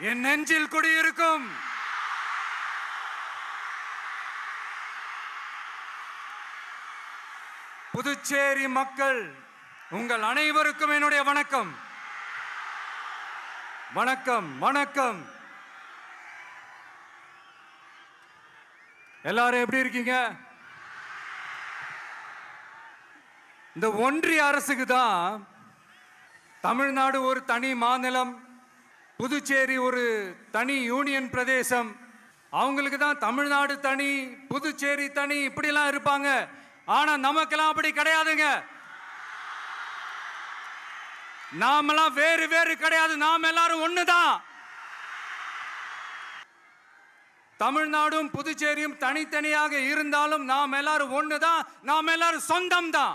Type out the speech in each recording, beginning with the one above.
என் நெஞ்சில் குடியிருக்கும். புதுச்சேரி மக்கள் உங்கள் அனைவருக்கும் என்னுடைய வணக்கம். வணக்கம் வணக்கம். எல்லாரும் எப்படி இருக்கீங்க? இந்த ஒன்றிய அரசுக்கு தான் தமிழ்நாடு ஒரு தனி மாநிலம் புதுச்சேரி ஒரு தனி யூனியன் பிரதேசம். அவங்களுக்கு தான் தமிழ்நாடு தனி புதுச்சேரி தனி இப்படிலாம் இருப்பாங்க. ஆனால் நமக்கெல்லாம் அப்படி கிடையாதுங்க. நாமெல்லாம் வேறு வேறு கிடையாது. நாம் எல்லாரும் ஒண்ணுதான். தமிழ்நாடும் புதுச்சேரியும் தனித்தனியாக இருந்தாலும் நாம் எல்லாரும் ஒண்ணுதான். நாம் எல்லாரும் சொந்தம் தான்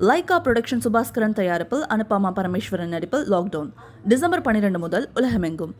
லைகா ப்ரொடக்ஷன் சுபாஸ்கரன் தயாரிப்பில் அனுபாமா பரமேஸ்வரன் நடிப்பில் லாக்டவுன் டிசம்பர் பன்னிரெண்டு முதல் உலகமெங்கும்.